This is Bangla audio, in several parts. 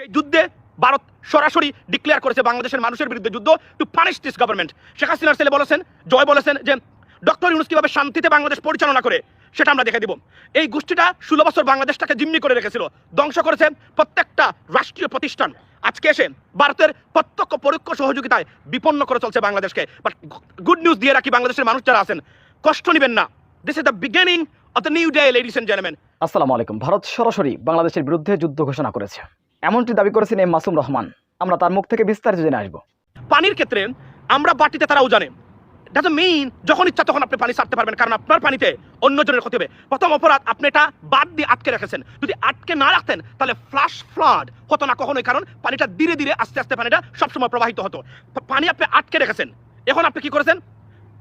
সেই যুদ্ধে ভারত সরাসরি ডিক্লেয়ার করেছে বাংলাদেশের মানুষের বিরুদ্ধে যুদ্ধ to punish this government Sheikh হাসিনার ছেলে বলেছেন, জয় বলেছেন যে, ডক্টর ইউনুস কীভাবে শান্তিতে বাংলাদেশ পরিচালনা করে, সেটা আমরা দেখে দিব। এই গোষ্ঠীটা ষোলো বছর বাংলাদেশটাকে জিম্মি করে রেখেছিল, ধ্বংস করেছে প্রত্যেকটা রাষ্ট্রীয় প্রতিষ্ঠান। আজকে এসে ভারতের প্রত্যক্ষ পরোক্ষ সহযোগিতায় বিপন্ন করে চলছে বাংলাদেশকে। বাট গুড নিউজ দিয়ে রাখি, বাংলাদেশের মানুষ যারা আছেন, কষ্ট নেবেন না। This is the beginning of the new day ladies and gentleman আসসালামু আলাইকুম। ভারত সরাসরি বাংলাদেশের বিরুদ্ধে যুদ্ধ ঘোষণা করেছে। এমনটি দাবি করেছেন এম মাসুম রহমান। আমরা তার মুখ থেকে বিস্তারিত জেনে আসব। পানির ক্ষেত্রে আমরা বাটিতে তারাও জানে। মিন যখন ইচ্ছা তখন আপনি পানি ছাড়তে পারবেন, কারণ আপনার পানিতে অন্যজনের ক্ষতি হবে। প্রথম অপরাধ আপনি এটা বাদ দিয়ে আটকে রেখেছেন। যদি আটকে না রাখতেন, তাহলে ফ্লাশ ফ্লাড হতো না কখনোই, কারণ পানিটা ধীরে ধীরে আস্তে আস্তে পানিটা সবসময় প্রবাহিত হতো। পানি আপনি আটকে রেখেছেন। এখন আপনি কি করেছেন?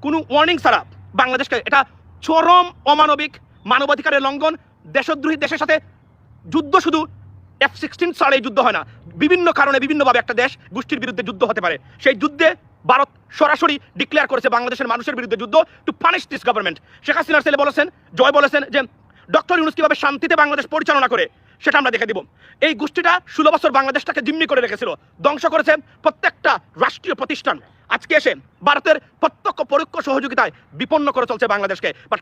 কোনো ওয়ার্নিং ছাড়া বাংলাদেশকে এটা চরম অমানবিক, মানবাধিকারের লঙ্ঘন, দেশদ্রোহী দেশের সাথে যুদ্ধ শুধু এফ সিক্সটিন ছাড়া এই যুদ্ধ হয় না। বিভিন্ন কারণে বিভিন্নভাবে একটা দেশ গোষ্ঠীর বিরুদ্ধে যুদ্ধ হতে পারে। সেই যুদ্ধে ভারত সরাসরি ডিক্লেয়ার করেছে বাংলাদেশের মানুষের বিরুদ্ধে যুদ্ধ to punish this government Sheikh হাসিনার ছেলে বলেছেন, জয় বলেছেন যে, ডক্টর ইউনুস কীভাবে শান্তিতে বাংলাদেশ পরিচালনা করে, সেটা আমরা দেখে দিব। এই গোষ্ঠীটা ষোলো বছর বাংলাদেশটাকে জিম্মি করে রেখেছিল। ধ্বংস করেছে প্রত্যেকটা রাষ্ট্রীয় প্রতিষ্ঠান। আজকে এসে ভারতের প্রত্যক্ষ পরোক্ষ সহযোগিতায় বিপন্ন করে চলছে বাংলাদেশকে। বাট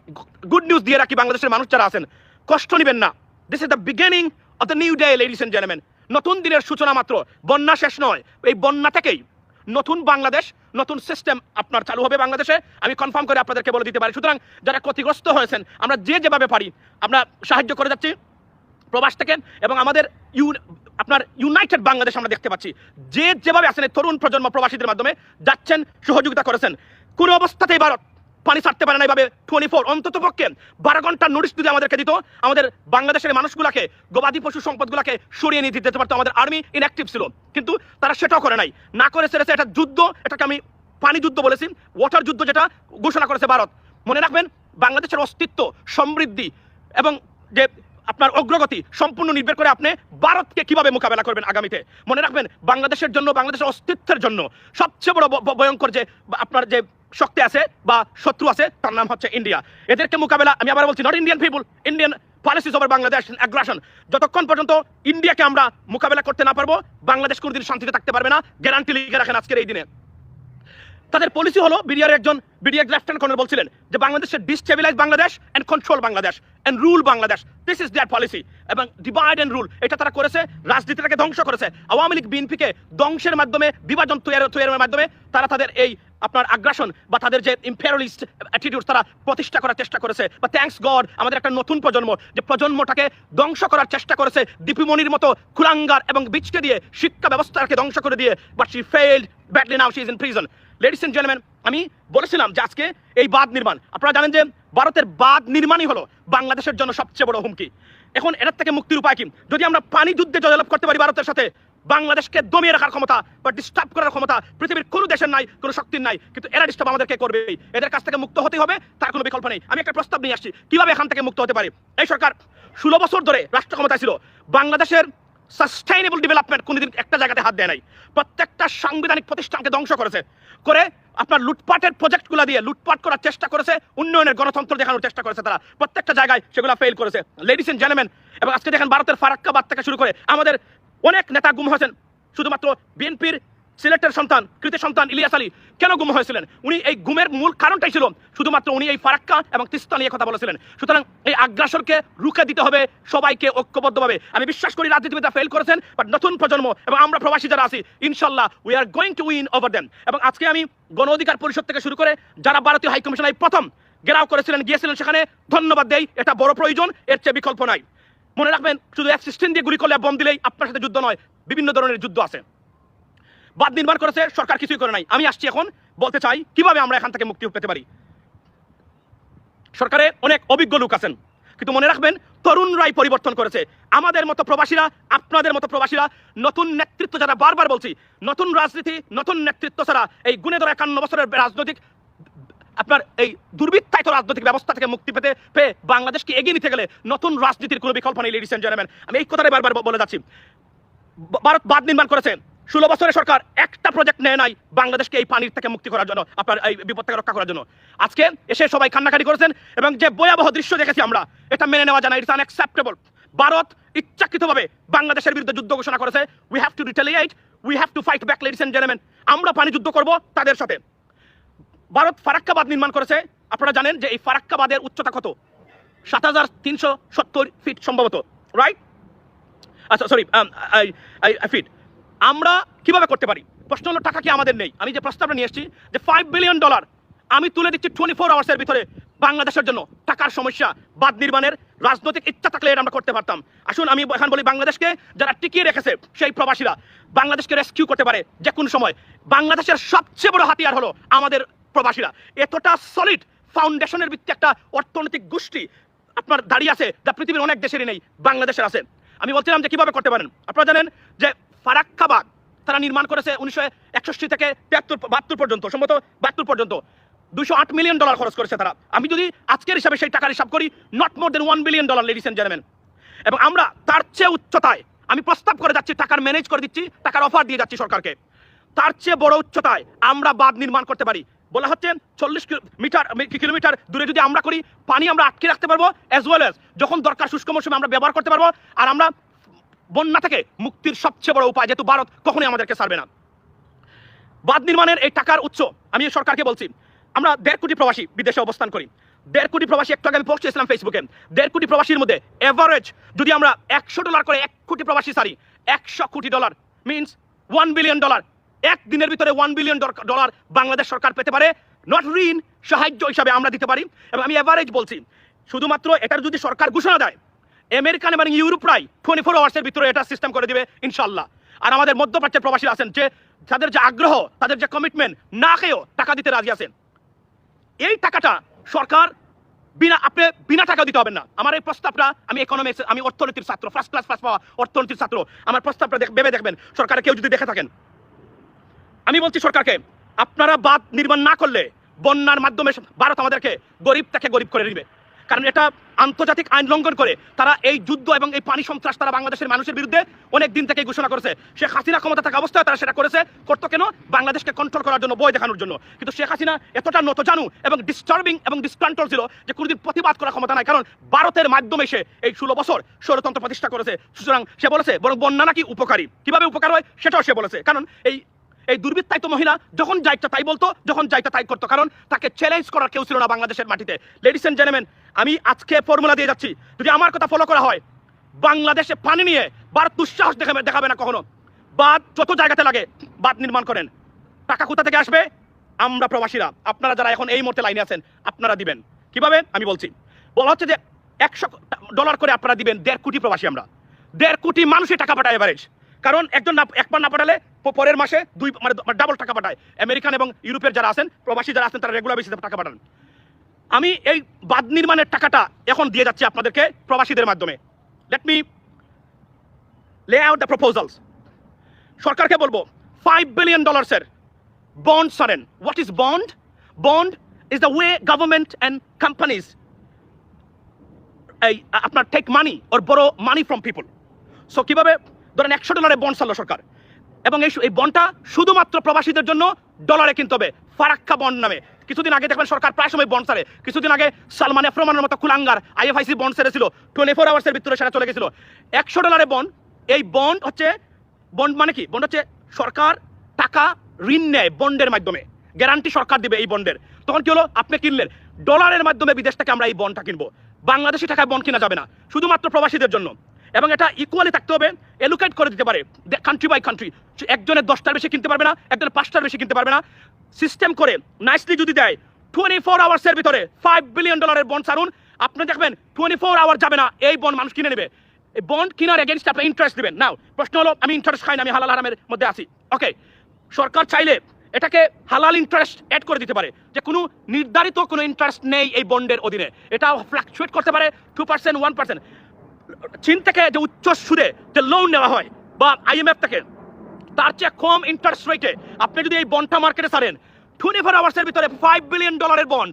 গুড নিউজ দিয়ে রাখি, বাংলাদেশের মানুষ যারা আছেন, কষ্ট নেবেন না। This is the beginning the new day ladies and gentleman নতুন দিনের সূচনা মাত্র। বন্যা শেষ নয়। এই বন্যা থেকেই নতুন বাংলাদেশ, নতুন সিস্টেম আপনার চালু হবে বাংলাদেশে। আমি কনফার্ম করে আপনাদেরকে বলে দিতে পারি। সুতরাং যারা ক্ষতিগ্রস্ত হয়েছেন, আমরা যে যেভাবে পারি, আমরা সাহায্য করে যাচ্ছি প্রবাস থেকে এবং আমাদের ইউ আপনার ইউনাইটেড বাংলাদেশ আমরা দেখতে পাচ্ছি। যে যেভাবে এই তরুণ প্রজন্ম প্রবাসীদের মাধ্যমে যাচ্ছেন, সহযোগিতা করেছেন। কোনো অবস্থাতেই ভারত পানি ছাড়তে পারে না এইভাবে টোয়েন্টি ফোর অন্তত পক্ষে বারো ঘণ্টার নোটিশ যদি আমাদেরকে দিত, আমাদের বাংলাদেশের মানুষগুলাকে, গবাদি পশু সম্পদগুলাকে সরিয়ে নিয়ে দিতে পারতো, আমাদের আর্মি ইনঅ্যাক্টিভ ছিল। কিন্তু তারা সেটাও করে নাই। না করে সেরেছে এটা যুদ্ধ, এটাকে আমি পানি যুদ্ধ বলেছি ওয়াটার যুদ্ধ যেটা ঘোষণা করেছে ভারত। মনে রাখবেন, বাংলাদেশের অস্তিত্ব, সমৃদ্ধি এবং যে আপনার অগ্রগতি সম্পূর্ণ নির্ভর করে আপনি ভারতকে কীভাবে মোকাবেলা করবেন আগামীতে। মনে রাখবেন, বাংলাদেশের জন্য, বাংলাদেশের অস্তিত্বের জন্য সবচেয়ে বড় ভয়ঙ্কর যে, আপনার যে শক্তি আছে বা শত্রু আছে, তার নাম হচ্ছে ইন্ডিয়া। এদেরকে মোকাবেলা, আমি আবার বলছি not Indian people Indian policies over Bangladesh aggression যতক্ষণ পর্যন্ত ইন্ডিয়াকে আমরা মোকাবেলা করতে না পারব, বাংলাদেশ কোনোদিন শান্তিতে থাকতে পারবে না গ্যারান্টি লিখে রাখেন আজকের এই দিনে। তাদের পলিসি হলো, বিডিআর একজন বিডিআর লেফটেন্যান্ট কর্নেল বলছিলেন যে বাংলাদেশের destabilise Bangladesh and control Bangladesh and rule Bangladesh this is their policy এবং ডিভাইড এন্ড রুল এটা তারা করেছে, রাজনীতিটাকে ধ্বংস করেছে। আওয়ামী লীগ বিএনপিকে ধ্বংসের মাধ্যমে, বিভাজন তৈরি তৈরির মাধ্যমে তারা তাদের এই আপনার আগ্রাসন বা তাদের যে ইম্পেরিয়ালিস্ট অ্যাটিটিউড তারা প্রতিষ্ঠা করার চেষ্টা করেছে, বা থ্যাঙ্কস গড আমাদের একটা নতুন প্রজন্ম, যে প্রজন্মটাকে ধ্বংস করার চেষ্টা করেছে দীপিমণির মতো কুলাঙ্গার এবং বিচকে দিয়ে শিক্ষা ব্যবস্থাকে ধ্বংস করে দিয়ে but she failed badly now she is in prison ladies and gentleman আমি বলেছিলাম যে আজকে এই বাঁধ নির্মাণ, আপনারা জানেন যে ভারতের বাঁধ নির্মাণই হলো বাংলাদেশের জন্য সবচেয়ে বড় হুমকি। এখন এটার থেকে মুক্তির উপায় কি? যদি আমরা পানি যুদ্ধে জয়লাভ করতে পারি ভারতের সাথে বাংলাদেশকে দমিয়ে রাখার ক্ষমতা বা ডিস্টার্ব করার ক্ষমতা পৃথিবীর কোনো দেশের নাই, কোনো শক্তির নাই। কিন্তু এরা ডিস্টার্ব আমাদেরকে করবে। এদের কাছ থেকে মুক্ত হতে হবে, তার কোনো বিকল্প নেই। আমি একটা প্রস্তাব নিয়ে আসছি। কীভাবে এখান থেকে মুক্ত হতে পারি? এই সরকার ষোলো বছর ধরে রাষ্ট্র ক্ষমতায় ছিল। বাংলাদেশের সাস্টেইনেবল ডেভেলপমেন্ট কোনোদিন একটা জায়গাতে হাত দেয় নাই। প্রত্যেকটা সাংবিধানিক প্রতিষ্ঠানকে ধ্বংস করেছে। করে আপনার লুটপাটের প্রজেক্টগুলো দিয়ে লুটপাট করার চেষ্টা করেছে, উন্নয়নের গণতন্ত্র দেখানোর চেষ্টা করেছে তারা। প্রত্যেকটা জায়গায় সেগুলো ফেল করেছে। লেডিস এন্ড জেন্টলম্যান এবং আজকে দেখেন ভারতের ফারাক্কাবাদ থেকে শুরু করে আমাদের অনেক নেতা গুম হয়েছেন। শুধুমাত্র বিএনপির সিলেটের সন্তান কৃতি সন্তান ইলিয়াস আলী কেন গুম হয়েছিলেন? উনি এই গুমের মূল কারণটাই ছিল, শুধুমাত্র উনি এই ফারাক্কা এবং তিস্তা নিয়ে কথা বলেছিলেন। সুতরাং এই আগ্রাসনকে রুখে দিতে হবে সবাইকে ঐক্যবদ্ধভাবে। আমি বিশ্বাস করি রাজনীতিবিদরা ফেল করেছেন বাট নতুন প্রজন্ম এবং আমরা প্রবাসী যারা আছি, ইনশাল্লাহ we are going to win over then এবং আজকে আমি গণ অধিকার পরিষদ থেকে শুরু করে যারা ভারতীয় হাইকমিশন এই প্রথম গেরাও করেছিলেন, গিয়েছিলেন সেখানে ধন্যবাদ দেই, এটা বড় প্রয়োজন, এর চেয়ে বিকল্প নাই। মনে রাখবেন, শুধু এক সিস্টেম দিয়ে গুলি করলে বম দিলেই আপনার সাথে যুদ্ধ নয়, বিভিন্ন ধরনের যুদ্ধ আছে। বাদ নির্মাণ করেছে, সরকার কিছুই করে নাই। আমি আসছি এখন, বলতে চাই, কীভাবে আমরা এখান থেকে মুক্তি পেতে পারি? সরকারে অনেক অভিজ্ঞ লোক আছেন, কিন্তু মনে রাখবেন, তরুণরাই পরিবর্তন করেছে। আমাদের মতো প্রবাসীরা, আপনাদের মতো প্রবাসীরা, নতুন নেতৃত্ব যারা, বারবার বলছি, নতুন রাজনীতি, নতুন নেতৃত্ব ছাড়া এই গুণে ধরে একান্ন বছরের রাজনৈতিক আপনার এই দুর্বৃত্তায়িত রাজনৈতিক ব্যবস্থা থেকে মুক্তি পেতে পেয়ে বাংলাদেশকে এগিয়ে নিতে গেলে নতুন রাজনীতির কোনো বিকল্প নেই লেডিস এন্ড জেন্টলম্যান আমি এই কথাটাই বারবার বলে যাচ্ছি। ভারত বাঁধ নির্মাণ করেছে। ষোলো বছরের সরকার একটা প্রজেক্ট নেয় নাই বাংলাদেশকে এই পানির থেকে মুক্তি করার জন্য, আপনার এই বিপদ থেকে রক্ষা করার জন্য। আজকে এসে সবাই কান্নাকাটি করেছেন এবং যে ভয়াবহ দৃশ্য দেখেছি আমরা, এটা মেনে নেওয়া না ইটস আনএক্সেপ্টেবল ভারত ইচ্ছাকৃতভাবে বাংলাদেশের বিরুদ্ধে যুদ্ধ ঘোষণা করেছে। We have to retaliate we have to fight back ladies and gentleman আমরা পানি যুদ্ধ করব তাদের সাথে। ভারত ফারাক্কাবাদ নির্মাণ করেছে। আপনারা জানেন যে এই ফারাক্কাবাদের উচ্চতা কত? সাত হাজার তিনশো সত্তর ফিট সম্ভবত রাইট আচ্ছা সরি ফিট আমরা কীভাবে করতে পারি? প্রশ্ন হলো, টাকা কি আমাদের নেই? আমি যে প্রস্তাবটা নিয়ে এসেছি যে ফাইভ বিলিয়ন ডলার আমি তুলে দিচ্ছি টোয়েন্টি ফোর আওয়ার্সের ভিতরে বাংলাদেশের জন্য। টাকার সমস্যা বাদ নির্মাণের রাজনৈতিক ইচ্ছা থাকলে এটা আমরা করতে পারতাম। আসুন, আমি এখন বলি, বাংলাদেশকে যারা টিকিয়ে রেখেছে সেই প্রবাসীরা, বাংলাদেশকে রেস্কিউ করতে পারে যে কোনো সময়। বাংলাদেশের সবচেয়ে বড় হাতিয়ার হলো আমাদের প্রবাসীরা। এতটা সলিড ফাউন্ডেশনের ভিত্তি একটা অর্থনৈতিক গোষ্ঠী আপনার দাঁড়িয়ে আছে যা পৃথিবীর অনেক দেশেরই নেই, বাংলাদেশের আছে। আমি বলছিলাম যে কীভাবে করতে পারেন? আপনারা জানেন যে ফারাক্কাবাদ তারা নির্মাণ করেছে উনিশশো একষট্টি থেকে তিয়াত্তর বাহাত্তর পর্যন্ত, সম্ভবত বাহাত্তর পর্যন্ত। দুশো আট মিলিয়ন ডলার খরচ করেছে তারা। আমি যদি আজকের হিসাবে সেই টাকার হিসাব করি not more than one billion dollar ladies and gentleman এবং আমরা তার চেয়ে উচ্চতায়, আমি প্রস্তাব করে যাচ্ছি, টাকার ম্যানেজ করে দিচ্ছি, টাকার অফার দিয়ে যাচ্ছি সরকারকে। তার চেয়ে বড় উচ্চতায় আমরা বাঁধ নির্মাণ করতে পারি। বলা হচ্ছে চল্লিশ মিটার কিলোমিটার দূরে যদি আমরা করি, পানি আমরা আটকে রাখতে পারব অ্যাজ ওয়েল এজ যখন দরকার শুষ্ক মৌসুমে আমরা ব্যবহার করতে পারব, আর আমরা বন্যা থেকে মুক্তির সবচেয়ে বড় উপায় যেহেতু ভারত কখনোই আমাদেরকে সারবে না। বাঁধ নির্মাণের এই টাকার উৎস আমি সরকারকে বলছি, আমরা দেড় কোটি প্রবাসী বিদেশে অবস্থান করি। দেড় কোটি প্রবাসী, একটু আগে আমি পোস্ট করেছিলাম ফেসবুকে দেড় কোটি প্রবাসীর মধ্যে এভারেজ যদি আমরা একশো ডলার করে এক কোটি প্রবাসী সারি একশো কোটি dollar means one billion dollar এক দিনের ভিতরে ওয়ান বিলিয়ন ডলার বাংলাদেশ সরকার পেতে পারে। নট ঋণ, সাহায্য হিসাবে আমরা দিতে পারি। এবং আমি এভারেজ বলছি, শুধুমাত্র এটার যদি সরকার ঘোষণা দেয় আমেরিকান এবং ইউরোপরাই টোয়েন্টি ফোর আওয়ার্সের ভিতরে এটা সিস্টেম করে দিবে ইনশাল্লাহ আর আমাদের মধ্যপ্রাচ্যের প্রবাসী আছেন, যে যাদের যে আগ্রহ, তাদের যে কমিটমেন্ট না খেয়েও টাকা দিতে রাজি আছেন। এই টাকাটা সরকার বিনা, আপনি বিনা টাকা দিতে হবে না। আমার এই প্রস্তাবটা, আমি ইকোনমিক্স আমি অর্থনীতির ছাত্র ফার্স্ট ক্লাস পাস পাওয়া অর্থনীতির ছাত্র। আমার প্রস্তাবটা ভেবে দেখবেন, সরকারে কেউ যদি দেখে থাকেন। আমি বলছি সরকারকে, আপনারা বাদ নির্মাণ না করলে বন্যার মাধ্যমে ভারত আমাদেরকে গরিব থেকে গরিব করে দিবে কারণ এটা আন্তর্জাতিক আইন লঙ্ঘন করে তারা এই যুদ্ধ এবং এই পানি সন্ত্রাস তারা বাংলাদেশের মানুষের বিরুদ্ধে অনেক দিন থেকে ঘোষণা করেছে। শেখ হাসিনা ক্ষমতা থাকা অবস্থায় তারা সেটা করেছে। করতো কেন? বাংলাদেশকে কন্ট্রোল করার জন্য বই দেখানোর জন্য। কিন্তু শেখ হাসিনা এতটা নত জানু এবং ডিস্টার্বিং এবং ডিসকন্ট্রোল ছিল যে কোনোদিন প্রতিবাদ করার ক্ষমতা নাই। কারণ ভারতের মাধ্যমে সে এই ষোলো বছর ষড়যন্ত্র প্রতিষ্ঠা করেছে। সুতরাং সে বলেছে, বরং বন্যা নাকি উপকারী। কীভাবে উপকার হয় সেটাও সে বলেছে। কারণ এই এই দুর্বৃত্তায়িত মহিলা যখন যাইটা তাই বলতো, যখন যাইটা তাই করতো। কারণ তাকে চ্যালেঞ্জ করার কেউ ছিল না বাংলাদেশের মাটিতে। লেডিস এন্ড জেন্টলম্যান আমি আজকে ফর্মুলা দিয়ে যাচ্ছি। যদি আমার কথা ফলো করা হয়, বাংলাদেশে পানি নিয়ে ভারত দুঃসাহস দেখাবে দেখাবে না কখনো। বাদ যত জায়গাতে লাগে, বাদ নির্মাণ করেন। টাকা কোথা থেকে আসবে? আমরা প্রবাসীরা। আপনারা যারা এখন এই মুহূর্তে লাইনে আছেন, আপনারা দিবেন। কীভাবে? আমি বলছি। বলা হচ্ছে যে একশো ডলার করে আপনারা দিবেন দেড় কোটি প্রবাসী আমরা। দেড় কোটি মানুষের টাকা পাঠায় এভারেজ কারণ একজন একবার না পাঠালে পরের মাসে দুই মানে ডাবল টাকা পাঠায়। আমেরিকান এবং ইউরোপের যারা আছেন, প্রবাসী যারা আছেন, তারা রেগুলার বেসিসে টাকা পাঠান। আমি এই বাদ নির্মাণের টাকাটা এখন দিয়ে যাচ্ছি আপনাদেরকে প্রবাসীদের মাধ্যমে। Let me lay out the proposals সরকারকে বলব ফাইভ বিলিয়ন ডলার্সের বন্ড সারেন what is bond bond is the way government and companies এই, আপনার টেক মানি ওর বড় মানি ফ্রম পিপল সো কীভাবে ধরেন একশো ডলারে বন্ড ছাড়লো সরকার। এবং এই এই বন্ডটা শুধুমাত্র প্রবাসীদের জন্য ডলারে কিনতে হবে, ফারাক্কা বন্ড নামে। কিছুদিন আগে দেখবেন সরকার প্রায় সময় বন্ড ছাড়ে। কিছুদিন আগে সালমান এফরমানের মতো কুলাঙ্গার আইএফআইসি বন্ড ছেড়েছিল টোয়েন্টি ফোর আওয়ার্সের ভিতরে সেটা চলে গেছিল। একশো ডলারে বন্ড এই বন্ড হচ্ছে বন্ড মানে কি? বন্ড হচ্ছে সরকার টাকা ঋণ নেয় বন্ডের মাধ্যমে। গ্যারান্টি সরকার দিবে এই বন্ডের তখন কি হলো? আপনি কিনলেন। ডলারের মাধ্যমে বিদেশ থেকে আমরা এই বন্ডটা কিনবো। বাংলাদেশি টাকায় বন্ড কিনা যাবে না। শুধুমাত্র প্রবাসীদের জন্য। এবং এটা ইকুয়ালি থাকতে হবে এলোকেট করে দিতে পারে কান্ট্রি বাই কান্ট্রি একজনের দশটার বেশি কিনতে পারবে না, একজনের পাঁচটার বেশি কিনতে পারবে না। সিস্টেম করে নাইসলি যদি দেয় টোয়েন্টি ফোর আওয়ার্সের ভিতরে ফাইভ বিলিয়ন ডলারের বন্ড ছাড়ুন। আপনি দেখবেন টোয়েন্টি ফোর আওয়ার যাবে না, এই বন্ড মানুষ কিনে নেবে। এই বন্ড কিনার এগেনস্ট আপনি ইন্টারেস্ট দিবেন। নাও প্রশ্ন হলো, আমি ইন্টারেস্ট খাই না, আমি হালাল হারামের মধ্যে আছি। ওকে সরকার চাইলে এটাকে হালাল ইন্টারেস্ট অ্যাড করে দিতে পারে, যে কোনো নির্ধারিত কোনো ইন্টারেস্ট নেই এই বন্ডের অধীনে। এটা ফ্লাকচুয়েট করতে পারে টু পার্সেন্ট ওয়ান পার্সেন্ট চীন থেকে যে উচ্চ সুদে যে লোন নেওয়া হয় বা আইএমএফ থেকে, তার চেয়ে কম ইন্টারেস্ট রেটে আপনি যদি এই বন্ডটা মার্কেটে সারেন টোয়েন্টি ফোর আওয়ার্সের ভিতরে ফাইভ বিলিয়ন ডলারের বন্ড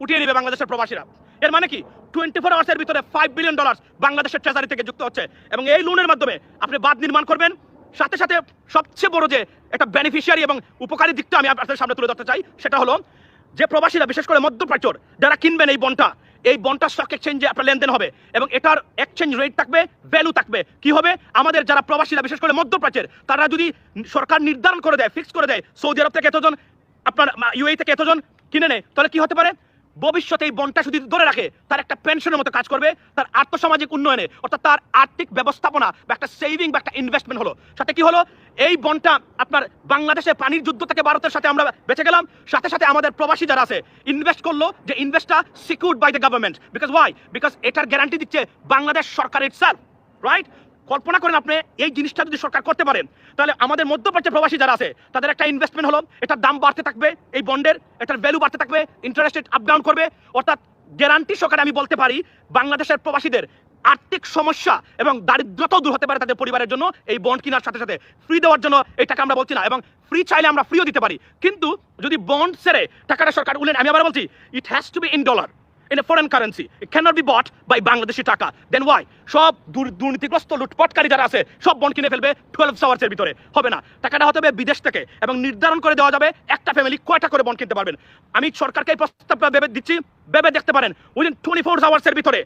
উঠিয়ে নেবে বাংলাদেশের প্রবাসীরা। এর মানে কি? টোয়েন্টি ফোর আওয়ার্সের ভিতরে ফাইভ বিলিয়ন ডলার বাংলাদেশের ট্রেজারি থেকে যুক্ত হচ্ছে এবং এই লোনের মাধ্যমে আপনি বাঁধ নির্মাণ করবেন। সাথে সাথে সবচেয়ে বড় যে একটা বেনিফিশিয়ারি এবং উপকারী দিকটা আমি আপনাদের সামনে তুলে ধরতে চাই, সেটা হলো যে প্রবাসীরা, বিশেষ করে মধ্যপ্রাচ্যর, যারা কিনবেন এই বন্ডটা এই বন্ডটা স্টক এক্সচেঞ্জে আপনার লেনদেন হবে এবং এটার এক্সচেঞ্জ রেট থাকবে ভ্যালু থাকবে। কি হবে? আমাদের যারা প্রবাসীরা, বিশেষ করে মধ্যপ্রাচ্যের, তারা যদি সরকার নির্ধারণ করে দেয় ফিক্স করে দেয়, সৌদি আরব থেকে এতজন, আপনার ইউএই থেকে এতজন কিনে নেয়, তাহলে কি হতে পারে? ভবিষ্যতে এই বন্ডটা যদি ধরে রাখে, তার একটা পেনশনের মতো কাজ করবে, তার আর্থসামাজিক উন্নয়নে, অর্থাৎ তার আর্থিক ব্যবস্থাপনা বা একটা সেভিং বা একটা ইনভেস্টমেন্ট হলো। সাথে কি হলো? এই বনটা আপনার বাংলাদেশে পানির যুদ্ধ থেকে ভারতের সাথে আমরা বেঁচে গেলাম, সাথে সাথে আমাদের প্রবাসী যারা আছে ইনভেস্ট করল যে ইনভেস্টটা secured by the government because why because এটার গ্যারান্টি দিচ্ছে বাংলাদেশ সরকার ইটসেলফ রাইট কল্পনা করেন আপনি, এই জিনিসটা যদি সরকার করতে পারেন, তাহলে আমাদের মধ্যপ্রাচ্যের প্রবাসী যারা আছে, তাদের একটা ইনভেস্টমেন্ট হলো, এটার দাম বাড়তে থাকবে, এই বন্ডের এটার ভ্যালু বাড়তে থাকবে ইন্টারেস্ট রেট আপ ডাউন করবে, অর্থাৎ গ্যারান্টি সহকারে আমি বলতে পারি, বাংলাদেশের প্রবাসীদের আর্থিক সমস্যা এবং দারিদ্রতাও দূর হতে পারে তাদের পরিবারের জন্য এই বন্ড কেনার সাথে সাথে। ফ্রি দেওয়ার জন্য এই টাকা আমরা বলছি না, এবং ফ্রি চাইলে আমরা ফ্রিও দিতে পারি। কিন্তু যদি বন্ড সেরে টাকাটা সরকার উঠলেন আমি আবার বলছি it has to be in dollar in a foreign currency. It cannot be bought by Bangladeshi টাকা. Then why? সব দুর্নীতিগ্রস্ত লুটপাটকারী যারা আছে, সব বন্ড কিনে ফেলবে টুয়েলভ আওয়ার্সের ভিতরে হবে না টাকাটা হতে হবে বিদেশ থেকে এবং নির্ধারণ করে দেওয়া যাবে একটা ফ্যামিলি কয়টা করে বন্ড কিনতে পারবেন আমি সরকারকে এই প্রস্তাবটা ভেবে দিচ্ছি, ভেবে দেখতে পারেন উইদিন টোয়েন্টি ফোর আওয়ার্সের ভিতরে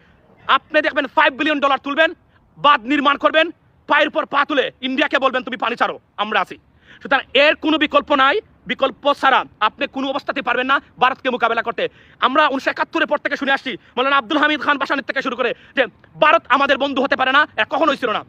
আপনি দেখবেন ফাইভ বিলিয়ন ডলার তুলবেন, বাঁধ নির্মাণ করবেন, পায়ের পর পা তুলে ইন্ডিয়াকে বলবেন, তুমি পানি ছাড়ো, আমরা আছি সুতরাং এর কোনো বিকল্প নাই বিকল্প ছাড়া আপনি কোনো অবস্থাতে পারবেন না ভারতকে মোকাবেলা করতে। আমরা উনিশশো একাত্তরের পর থেকে শুনে আসছি, মৌলানা আব্দুল হামিদ খান বাসানির থেকে শুরু করে যে ভারত আমাদের বন্ধু হতে পারে না কখনোই ছিল না।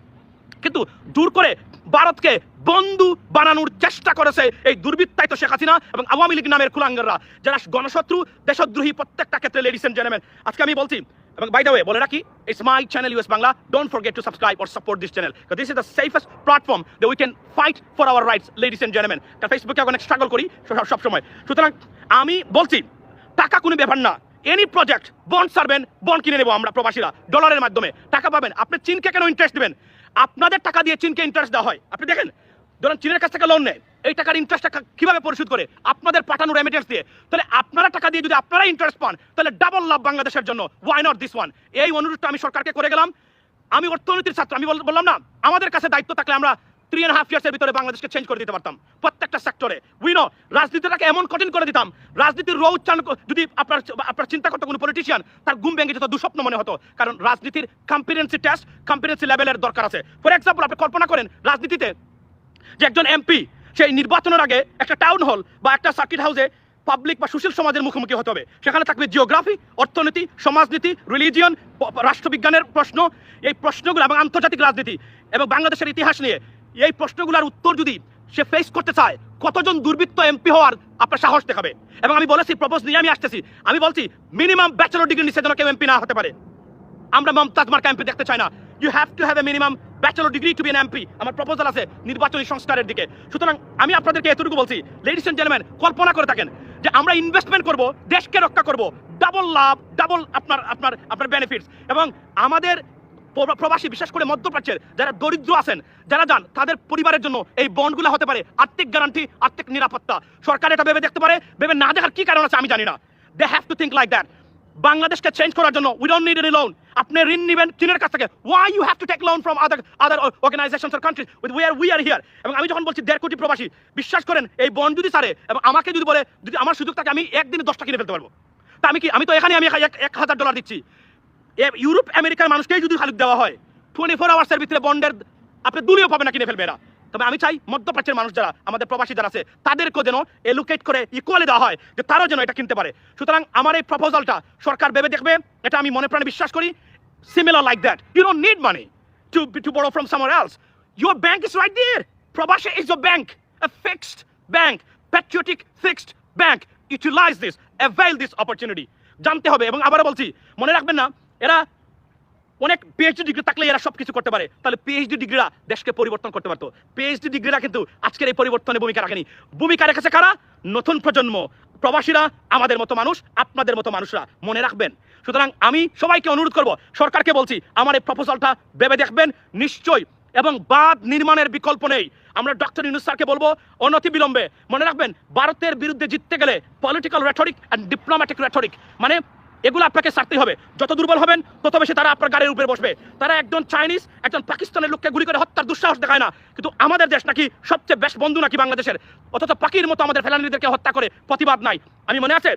কিন্তু দূর করে ভারতকে বন্ধু বানানোর চেষ্টা করেছে এই দুর্বৃত্তায়িত শেখ হাসিনা এবং আওয়ামী লীগ নামের কুলাঙ্গাররা, যারা গণশত্রু, দেশদ্রোহী প্রত্যেকটা ক্ষেত্রে লেডিস এন্ড জেন্টলম্যান আজকে আমি বলছি এবং বাই দ্য ওয়ে বলে রাখি it's my channel US Bangla don't forget to subscribe or support this channel this is the safest platform the we can fight for our rights ladies and gentleman কারণ ফেসবুকে অনেক স্ট্রাগল করি সব- সবসময়। সুতরাং আমি বলছি, টাকা কোনো ব্যাপার না। এনি প্রজেক্ট বন্ড সারবেন বন্ড কিনে নেব আমরা প্রবাসীরা ডলারের মাধ্যমে। টাকা পাবেন। আপনি চীনকে কেন ইন্টারেস্ট দেবেন? আপনাদের টাকা দিয়ে চীনকে ইন্টারেস্ট দেওয়া হয়। আপনি দেখেন ধরেন চীনের কাছ থেকে লোন নেয়, এই টাকার ইন্টারেস্ট কীভাবে পরিশোধ করে? আপনাদের পাঠানো রেমিটেন্স দিয়ে। তাহলে আপনারা টাকা দিয়ে যদি আপনারা ইন্টারেস্ট পান, তাহলে ডাবল লাভ বাংলাদেশের জন্য। ওয়াই নট দিস ওয়ান এই অনুরোধটা আমি সরকারকে করে গেলাম। আমি অর্থনীতির ছাত্র, আমি বললাম না, আমাদের কাছে দায়িত্ব থাকলে আমরা থ্রি অ্যান্ড হাফ ইয়ার্সের ভিতরে বাংলাদেশকে চেঞ্জ করে দিতে পারতাম, প্রত্যেকটা সেক্টরে উই নো রাজনীতিটাকে এমন কঠিন করে দিতাম, রাজনীতির রো উচ্চারণ যদি আপনার আপনার চিন্তা করতো কোনো পলিটিশিয়ান তার ঘুম ভেঙে যেত, দুঃস্বপ্ন মনে হতো। কারণ রাজনীতির কম্পিটেন্সি টেস্ট কম্পিটেন্সি লেভেলের দরকার আছে। ফর এক্সাম্পল আপনি কল্পনা করেন, রাজনীতিতে যে একজন এমপি সেই নির্বাচনের আগে একটা টাউন হল বা একটা সার্কিট হাউসে পাবলিক বা সুশীল সমাজের মুখোমুখি হতে হবে। সেখানে থাকবে জিওগ্রাফি অর্থনীতি, সমাজনীতি রিলিজিয়ন রাষ্ট্রবিজ্ঞানের প্রশ্ন। এই প্রশ্নগুলো এবং আন্তর্জাতিক রাজনীতি এবং বাংলাদেশের ইতিহাস নিয়ে এই প্রশ্নগুলোর উত্তর যদি সে ফেস করতে চায়, কতজন দুর্বৃত্ত এমপি হওয়ার আপনার সাহস দেখাবে? এবং আমি বলেছি প্রপোজ নিয়ে আমি আসতেছি। আমি বলছি মিনিমাম ব্যাচেলর ডিগ্রি নিচে যেন কেউ এমপি না হতে পারে। আমরা মমতাজ মার্কা এমপি দেখতে চাই না। You have to have a minimum bachelor degree to be an MP আমার প্রপোজাল আছে নির্বাচনী সংস্কারের দিকে। সুতরাং আমি আপনাদেরকে এতটুকু বলছি লেডিস এন্ড জেন্টলম্যান কল্পনা করে থাকেন যে আমরা ইনভেস্টমেন্ট করব, দেশকে রক্ষা করব ডাবল লাভ ডাবল আপনার আপনার আপনার বেনিফিটস এবং আমাদের প্রবাসী, বিশেষ করে মধ্যপ্রাচ্যের যারা দরিদ্র আছেন, যারা যান, তাদের পরিবারের জন্য এই বন্ডগুলো হতে পারে আর্থিক গ্যারান্টি আর্থিক নিরাপত্তা। সরকার এটা ভেবে দেখতে পারে, ভেবে না দেখার কি কারণ আছে আমি জানি না। They have to think like that বাংলাদেশকে চেঞ্জ করার জন্য we don't need any loan আপনি ঋণ নেবেন চীনের কাছ থেকে। Why you have to take loan from other other organisations or countries with we are we are here এবং আমি যখন বলছি দেড় কোটি প্রবাসী, বিশ্বাস করেন, এই বন্ড যদি সারে এবং আমাকে যদি বলে, যদি আমার সুযোগ থাকে, আমি একদিনে দশটা কিনে ফেলতে পারব। তা আমি কি, আমি তো এখানে আমি এক- হাজার ডলার দিচ্ছি। ইউরোপ, আমেরিকার মানুষকেই যদি খালি দেওয়া হয় টোয়েন্টি ফোর আওয়ার্সের ভিতরে বন্ডের আপনি দুলিও পাবে না কিনে ফেলবে এরা। তবে আমি চাই মধ্যপ্রাচ্যের মানুষ যারা, আমাদের প্রবাসী যারা আছে, তাদেরকেও যেন এলোকেট করে ইকুয়ালি দেওয়া হয়, যে তারাও যেন এটা কিনতে পারে। সুতরাং আমার এই প্রপোজালটা সরকার ভেবে দেখবে, এটা আমি মনে প্রাণে বিশ্বাস করি similar like that you don't need money to to borrow from somewhere else your bank is right there প্রবাসী is your bank a fixed bank, patriotic fixed bank. Utilize this, avail this opportunity. জানতে হবে, এবং আবারও বলছি, মনে রাখবেন না, এরা অনেক পিএইচডি ডিগ্রি থাকলে এরা সব কিছু করতে পারে। তাহলে পিএইচডি ডিগ্রিরা দেশকে পরিবর্তন করতে পারতো। পিএইচডি ডিগ্রিরা কিন্তু আজকের এই পরিবর্তনে ভূমিকা রাখেনি। ভূমিকা রেখেছে কারা? নতুন প্রজন্ম। প্রবাসীরা আমাদের মতো মানুষ, আপনাদের মতো মানুষরা। মনে রাখবেন। সুতরাং আমি সবাইকে অনুরোধ করব, সরকারকে বলছি, আমার এই প্রপোজালটা ভেবে দেখবেন, নিশ্চয়ই। এবং বাঁধ নির্মাণের বিকল্প নেই। আমরা ডক্টর ইউনুস স্যারকে বলব, অনতি বিলম্বে। মনে রাখবেন, ভারতের বিরুদ্ধে জিততে গেলে political rhetoric and diplomatic rhetoric মানে এগুলো আপনাকে ছাড়তে হবে। যত দুর্বল হবেন তত বেশি তারা আপনার গাড়ির উপরে বসবে। তারা একজন চাইনিজ একজন পাকিস্তানের লোককে গুলি করে হত্যার দুঃসাহস দেখায় না। কিন্তু আমাদের দেশ নাকি সবচেয়ে বেশ বন্ধু নাকি বাংলাদেশের। অথচ পাখির মতো আমাদের ফেলানিদেরকে হত্যা করে প্রতিবাদ নাই। আমি মনে আছে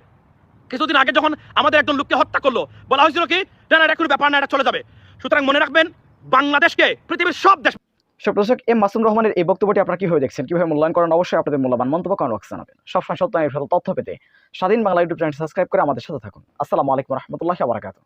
কিছুদিন আগে যখন আমাদের একজন লোককে হত্যা করল বলা হয়েছিল কি না, এটা কোনো ব্যাপার না এটা চলে যাবে। সুতরাং মনে রাখবেন বাংলাদেশকে পৃথিবীর সব দেশ সুপ্রদর্শক এম মাসুম রহমানের এই বক্তব্যটি আপনারা কীভাবে দেখছেন? কীভাবে মূল্যায়ন করেন? অবশ্যই আপনাদের মূল্যবান মন্তব্য কমেন্ট বক্সে জানাবেন। সবসময় সত্য তথ্য পেতে স্বাধীন বাংলা ইউটিউব চ্যানেল সাবস্ক্রাইব করে আমাদের সাথে থাকুন। আসসালামু আলাইকুম রহমতুল্লাহ বারাকাতু